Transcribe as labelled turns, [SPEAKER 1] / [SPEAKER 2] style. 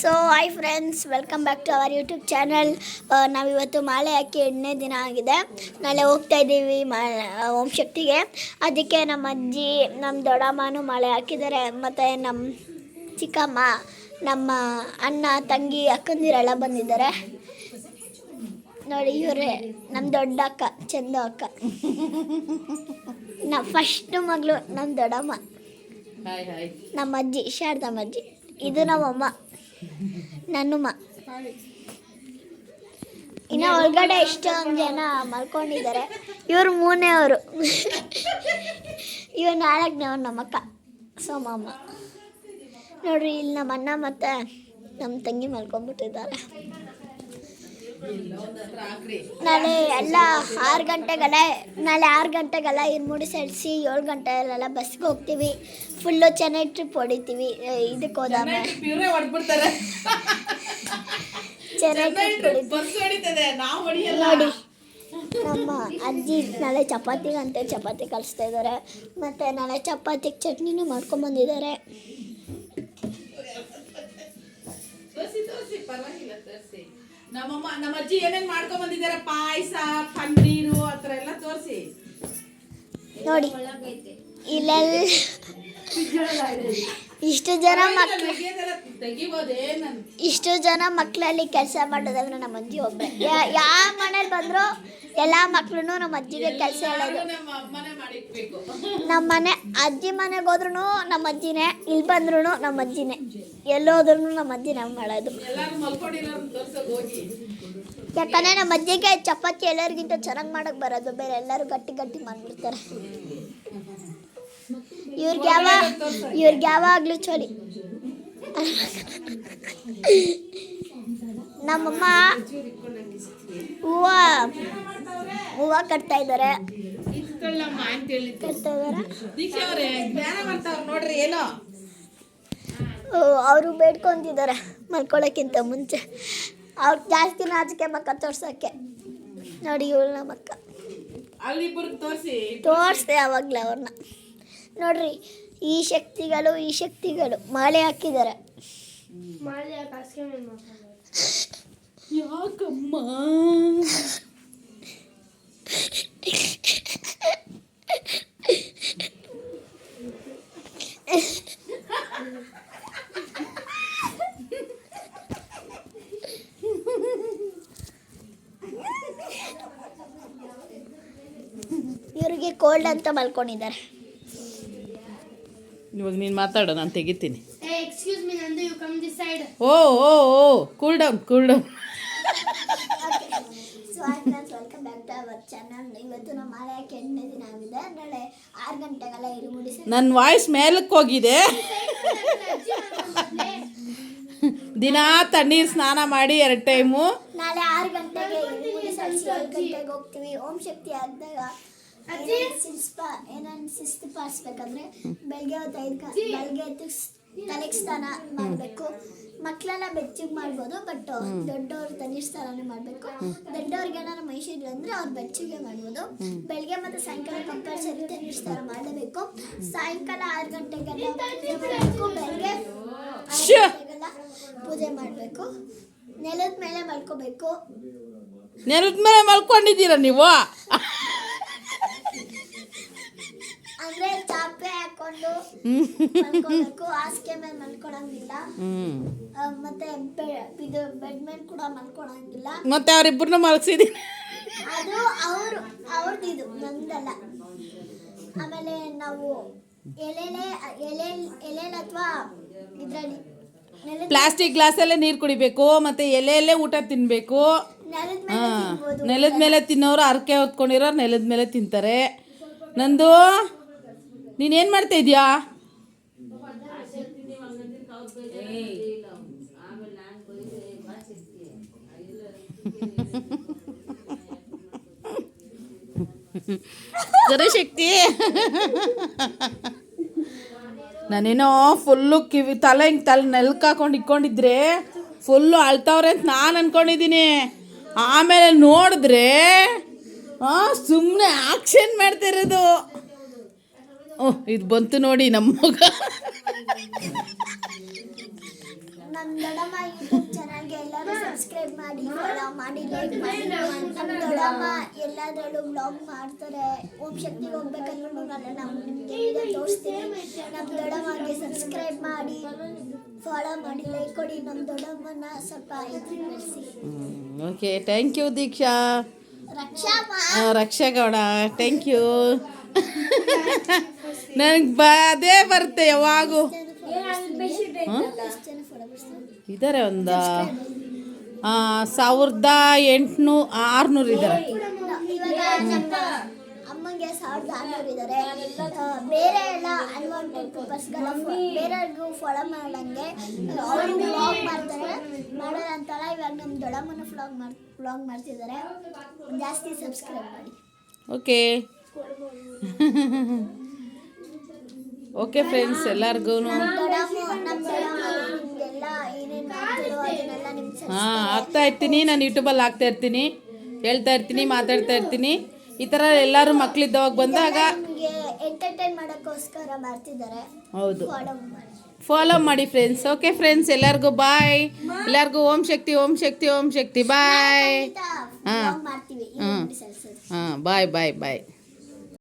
[SPEAKER 1] So hi friends welcome back to our YouTube channel ನಾವಿವತ್ತು ಮಾಲೆ ಹಾಕಿ ಎಣ್ಣೆ ದಿನ ಆಗಿದೆ. ನಾಳೆ ಹೋಗ್ತಾ ಇದ್ದೀವಿ ಮಾ, ಓಂ ಶಕ್ತಿಗೆ. ಅದಕ್ಕೆ ನಮ್ಮ ಅಜ್ಜಿ, ನಮ್ಮ ದೊಡ್ಡಮ್ಮನೂ ಮಾಲೆ ಹಾಕಿದ್ದಾರೆ. ಮತ್ತು ನಮ್ಮ ಚಿಕ್ಕಮ್ಮ, ನಮ್ಮ ಅಣ್ಣ, ತಂಗಿ, ಅಕ್ಕಂದಿರೆಲ್ಲ ಬಂದಿದ್ದಾರೆ. ನೋಡಿ ಇವರೇ ನಮ್ಮ ದೊಡ್ಡ ಅಕ್ಕ ಚಂದ ಅಕ್ಕ. ನಾ ಫಸ್ಟ್ ಮಗಳು ನಮ್ಮ ದೊಡ್ಡಮ್ಮ. ನಮ್ಮ ಅಜ್ಜಿ ಶಾರದಮ್ಮ ಅಜ್ಜಿ. ಇದು ನಮ್ಮಮ್ಮ ನನ್ನಮ್ಮ ಇನ್ನು ಒಳಗಡೆ ಎಷ್ಟೊಂದು ಜನ ಮಲ್ಕೊಂಡಿದ್ದಾರೆ. ಇವರು ಮೂನೇ ಅವರು. ಇವ್ರು ನಾಲ್ಕನೇವ್ರು ನಮ್ಮಕ್ಕ ಸೋಮಮ್ಮ. ನೋಡ್ರಿ ಇಲ್ಲಿ ನಮ್ಮ ಅಣ್ಣ ಮತ್ತು ನಮ್ಮ ತಂಗಿ ಮಲ್ಕೊಂಡ್ಬಿಟ್ಟಿದ್ದಾರೆ. ನಾಳೆ ಎಲ್ಲ ಆರು ಗಂಟೆಗೆಲ್ಲ ನಾಳೆ ಆರು ಗಂಟೆಗೆಲ್ಲ ಇರ್ಮುಡಿ ಸರಿಸಿ ಏಳು ಗಂಟೆಲ್ಲೆಲ್ಲ ಬಸ್ಗೆ ಹೋಗ್ತೀವಿ. ಫುಲ್ಲು ಚೆನ್ನಾಗಿ ಟ್ರಿಪ್ ಹೊಡಿತೀವಿ. ಇದಕ್ಕೆ ಹೋದಾಮೆ
[SPEAKER 2] ಚೆನ್ನಾಗಿ
[SPEAKER 1] ನೋಡಿ ನಮ್ಮ ಅಜ್ಜಿ ನಾಳೆ ಚಪಾತಿಗಂತೆ ಚಪಾತಿ ಕಲಿಸ್ತಾ ಇದ್ದಾರೆ ಮತ್ತು ನಾಳೆ ಚಪಾತಿಗೆ ಚಟ್ನಿನೂ ಮಾಡ್ಕೊಂಬಂದಿದ್ದಾರೆ
[SPEAKER 2] ನಮ್ಮಮ್ಮ ನಮ್ಮ ಅಜ್ಜಿ ಏನೇನ್ ಮಾಡ್ಕೊಂಡ್ ಬಂದಿದ್ದಾರೆ? ಪಾಯಸ ಪನ್ನೀರು ಆತರ ಎಲ್ಲ ತೋರಿಸಿ.
[SPEAKER 1] ನೋಡಿ ಇಲ್ಲ ಇಷ್ಟು ಜನ
[SPEAKER 2] ನನ್
[SPEAKER 1] ಇಷ್ಟು ಜನ ಮಕ್ಕಳಲ್ಲಿ ಕೆಲಸ ಮಾಡೋದಂದ್ರೆ ನಮ್ಮ ಅಜ್ಜಿ ಒಬ್ಬ. ಯಾವ ಮನೇಲಿ ಬಂದ್ರು ಎಲ್ಲ ಮಕ್ಕಳು ನಮ್ಮ ಅಜ್ಜಿಗೆ ಕೆಲಸ ಹೇಳೋದು
[SPEAKER 2] ನಮ್ಮ
[SPEAKER 1] ಮನೆ ಅಜ್ಜಿ ಮನೆಗೆ ಹೋದ್ರು ನಮ್ಮ ಅಜ್ಜಿನೇ ಇಲ್ಲಿ ಬಂದ್ರು ನಮ್ಮ ಅಜ್ಜಿನೇ. ಎಲ್ಲೋದ್ರೂ ನಮ್ಮ ಅಜ್ಜಿ ನಾವು ಮಾಡೋದು. ಯಾಕಂದರೆ ನಮ್ಮ ಅಜ್ಜಿಗೆ ಚಪಾತಿ ಎಲ್ಲರಿಗಿಂತ ಚೆನ್ನಾಗಿ ಮಾಡೋಕೆ ಬರೋದು. ಬೇರೆ ಎಲ್ಲರೂ ಗಟ್ಟಿ ಗಟ್ಟಿ ಮಾಡ್ಬಿಡ್ತಾರೆ. ಇವ್ರಿಗೆ ಯಾವ ಇವ್ರಿಗೆ ಯಾವಾಗಲೂ ಚಳಿ. ನಮ್ಮಮ್ಮ ಹೂವು ಹೂವು ಕಟ್ತಾ ಇದ್ದಾರೆ.
[SPEAKER 2] ಅವ್ರೆ
[SPEAKER 1] ಬೇಡ್ಕೊಂತಿದ್ದಾರೆ ಮಲ್ಕೊಳ್ಳೋಕ್ಕಿಂತ ಮುಂಚೆ. ಅವ್ರು ಜಾಸ್ತಿ ನಾಚಿಕೆ ಮಕ್ಕ ತೋರ್ಸೋಕ್ಕೆ. ನೋಡಿ ಇವಳು ನಮ್ಮ ಅಕ್ಕ
[SPEAKER 2] ಅಲ್ಲಿಬ್ಬರು ತೋರ್ಸಿ.
[SPEAKER 1] ತೋರಿಸ್ದೆ ಯಾವಾಗಲೇ ಅವ್ರನ್ನ. ನೋಡ್ರಿ ಈ ಶಕ್ತಿಗಳು ಈ ಶಕ್ತಿಗಳು ಮಾಲೆ ಹಾಕಿದ್ದಾರೆ.
[SPEAKER 2] ಯಾಕಮ್ಮ
[SPEAKER 1] ಇವ್ರಿಗೆ ಕೋಲ್ಡ್ ಅಂತ ಮಲ್ಕೊಂಡಿದ್ದಾರೆ
[SPEAKER 2] ಇವಾಗ ನೀನು ಮಾತಾಡು ನಾನು ತೆಗಿತೀನಿ
[SPEAKER 3] Hey, excuse come this side.
[SPEAKER 2] Oh oh oh cool down cool down
[SPEAKER 1] so hi friends welcome back to our channel ಇವತ್ತು ನಮ್ಮ ಎಂಟನೇ ದಿನ ಆಗಿದೆ ನಾಳೆ ಆರು ಗಂಟೆಗೆಲ್ಲ
[SPEAKER 2] ನನ್ನ ವಾಯ್ಸ್ ಮೇಲಕ್ಕೆ ಹೋಗಿದೆ. ದಿನಾ ತಣ್ಣೀರು ಸ್ನಾನ ಮಾಡಿ ಎರಡು ಟೈಮು
[SPEAKER 1] ನಾಳೆ ಆರು ಗಂಟೆಗೆ ಏಳು ಗಂಟೆಗೆ ಹೋಗ್ತೀವಿ. ಓಂ ಶಕ್ತಿ ಆದಾಗ ಏನಾದ್ರು ಏನೇನು ಶಿಸ್ತು ಪಾಲಿಸ್ಬೇಕಂದ್ರೆ ಬೆಳಗ್ಗೆ ಹೊತ್ತು ಐದು ಬೆಳಗ್ಗೆ ಎದ್ದು ತಲೆಗೆ ಸ್ನಾನ ಮಾಡಬೇಕು. ಮಕ್ಕಳೆಲ್ಲ ಬೆಚ್ಚಗೆ ಮಾಡ್ಬೋದು ಬಟ್ ದೊಡ್ಡವ್ರು ಸ್ನಾನ ಮಾಡಬೇಕು. ದೊಡ್ಡವ್ರಿಗೆ ಏನಾದ್ರು ಮೈಸೂರು ಅಂದ್ರೆ ಅವ್ರು ಬೆಚ್ಚಗೆ ಮಾಡ್ಬೋದು. ಬೆಳಗ್ಗೆ ಮತ್ತು ಸಾಯಂಕಾಲ ಕಂಪಲ್ಸರಿ ತಣ್ಣೀರು ಸ್ನಾನ ಮಾಡಲೇಬೇಕು ಸಾಯಂಕಾಲ ಆರು ಗಂಟೆಗೆಲ್ಲ ಮಾಡಬೇಕು. ಬೆಳಗ್ಗೆ ಪೂಜೆ ಮಾಡಬೇಕು. ನೆಲದ ಮೇಲೆ ಮಲ್ಕೋಬೇಕು.
[SPEAKER 2] ನೆಲದ ಮೇಲೆ ಮಲ್ಕೊಂಡಿದ್ದೀರಾ ನೀವು?
[SPEAKER 1] ಅಂದ್ರೆ ಚಾಪೆ ಹಾಕೊಂಡು ಮಲ್ಕೋಬೇಕು. ಹಾಸಿಗೆ ಮೇಲೆ ಮಲ್ಕೊಳಂಗಿಲ್ಲ. ಮತ್ತೆ ಇದು ಬೆಡ್ ಮೇಲೆ ಕೂಡ ಮಲ್ಕೊಳಂಗಿಲ್ಲ.
[SPEAKER 2] ಮತ್ತೆ ಅವರಿಬ್ಬರನ್ನ ಮಲಗಿಸಿದ್ದೀನಿ
[SPEAKER 1] ಅದು ಅವರು ಅವ್ರದ್ದು ನಂದಲ್ಲ. ಆಮೇಲೆ ನಾವು ಎಲೆಲೆ ಎಲೆ ಎಲೆಲ್ ಅಥವಾ ಇದರಲ್ಲಿ
[SPEAKER 2] ಪ್ಲಾಸ್ಟಿಕ್ ಗ್ಲಾಸಲ್ಲೇ ನೀರು ಕುಡಿಬೇಕು ಮತ್ತೆ ಎಲೆಯಲ್ಲೇ ಊಟ ತಿನ್ನಬೇಕು
[SPEAKER 1] ನೆಲದ ಮೇಲೆ
[SPEAKER 2] ಹಾಂ ನೆಲದ ಮೇಲೆ ತಿನ್ನೋರು ಅರಕೆ ಹೊತ್ಕೊಂಡಿರೋರು ನೆಲದ ಮೇಲೆ ತಿಂತಾರೆ. ನಂದು ನೀನೇನು ಮಾಡ್ತಾ ಇದೀಯಾ? ಶಕ್ತಿ. ನಾನೇನೋ ಫುಲ್ಲು ಕಿವಿ ತಲೆ ಹಿಂಗೆ ತಲೆ ನೆಲ್ಕ್ ಹಾಕೊಂಡು ಇಕ್ಕೊಂಡಿದ್ರೆ ಫುಲ್ಲು ಅಳ್ತಾವ್ರೆ ಅಂತ ನಾನು ಅನ್ಕೊಂಡಿದ್ದೀನಿ ಆಮೇಲೆ ನೋಡಿದ್ರೆ ಸುಮ್ಮನೆ ಆಕ್ಷನ್ ಮಾಡ್ತಿರೋದು ಓಹ್ ಇದು ಬಂತು ನೋಡಿ ನಮ್ಮ ಮಗ.
[SPEAKER 1] ನಮ್ಮ ದೊಡ್ಡಮ್ಮ ಯೂಟ್ಯೂಬ್ ಚಾನಲ್ಗೆ ಎಲ್ಲರೂ ಸಬ್ಸ್ಕ್ರೈಬ್ ಮಾಡಿ ಫಾಲೋ ಮಾಡಿ ಲೈಕ್ ಮಾಡಿ ನಮ್ಮ ದೊಡ್ಡಮ್ಮ ಎಲ್ಲದರಲ್ಲೂ ಬ್ಲಾಗ್ ಮಾಡ್ತಾರೆ. ಓಂ ಶಕ್ತಿ ಹೋಗ್ಬೇಕಂದ್ರೂ ನಾನು ನಾವು ನಿಮಗೆ ತೋರಿಸ್ತೀನಿ. ನಮ್ಮ ದೊಡ್ಡಮ್ಮಗೆ ಸಬ್ಸ್ಕ್ರೈಬ್ ಮಾಡಿ ಫಾಲೋ ಮಾಡಿ ಲೈಕ್ ಕೊಡಿ. ನಮ್ಮ ದೊಡ್ಡಮ್ಮನ ಸ್ವಲ್ಪ ಇದು
[SPEAKER 2] ಓಕೆ ಥ್ಯಾಂಕ್ ಯು ದೀಕ್ಷಾ.
[SPEAKER 1] ರಕ್ಷಾಮ್ಮ
[SPEAKER 2] ಆ, ರಕ್ಷಾ ಗೌಡ ಥ್ಯಾಂಕ್ ಯು ನನಗೆ ಬ ಅದೇ ಬರುತ್ತೆ ಯಾವಾಗೂ. ಇದ್ದಾರೆ ಒಂದು ಸಾವಿರದ ಎಂಟುನೂ ಆರುನೂರು ಇದ್ದಾರೆ
[SPEAKER 1] ಇವಾಗ ನಮ್ಮ ಅಮ್ಮಂಗೆ ಸಾವಿರದ ಆರುನೂರು ಇದ್ದಾರೆ ಬೇರೆ ಎಲ್ಲ ಅನ್ವಾಂಟೆಡ್ ಪೀಪಲ್ಸ್ಗೆಲ್ಲ ಬೇರೆಯವ್ರಿಗೂ ಫಾಲೋ ಮಾಡಂಗೆ ಅವರು ವ್ಲಾಗ್ ಮಾಡ್ತಾರೆ ಮಾಡೋದು ಅಂತಲ್ಲ ಇವಾಗ ನಮ್ಮ ದೊಡ್ಡಮ್ಮನ ಫ್ಲಾಗ್ ಮಾಡ್ ವ್ಲಾಗ್ ಮಾಡ್ತಿದ್ದಾರೆ ಜಾಸ್ತಿ ಸಬ್ಸ್ಕ್ರೈಬ್ ಮಾಡಿ
[SPEAKER 2] ಓಕೆ ಓಕೆ ಫ್ರೆಂಡ್ಸ್ ಎಲ್ಲರಿಗೂ. ಹಾಂ ಆಗ್ತಾ ಇರ್ತೀನಿ. ನಾನು ಯೂಟ್ಯೂಬಲ್ಲಿ ಹಾಕ್ತಾ ಇರ್ತೀನಿ. ಹೇಳ್ತಾ ಇರ್ತೀನಿ ಮಾತಾಡ್ತಾ ಇರ್ತೀನಿ. ಈ ಥರ ಎಲ್ಲರೂ ಮಕ್ಕಳಿದ್ದವಾಗ ಬಂದಾಗ ಹೌದು.
[SPEAKER 1] ಫಾಲೋ ಮಾಡಿ.
[SPEAKER 2] ಫ್ರೆಂಡ್ಸ್ ಓಕೆ ಫ್ರೆಂಡ್ಸ್ ಎಲ್ಲರಿಗೂ ಬಾಯ್ ಎಲ್ಲರಿಗೂ ಓಂ ಶಕ್ತಿ ಓಂ ಶಕ್ತಿ ಓಂ ಶಕ್ತಿ. ಬಾಯ್ ಹಾಂ. ಹಾಂ. ಹಾಂ ಬಾಯ್ ಬಾಯ್ ಬಾಯ್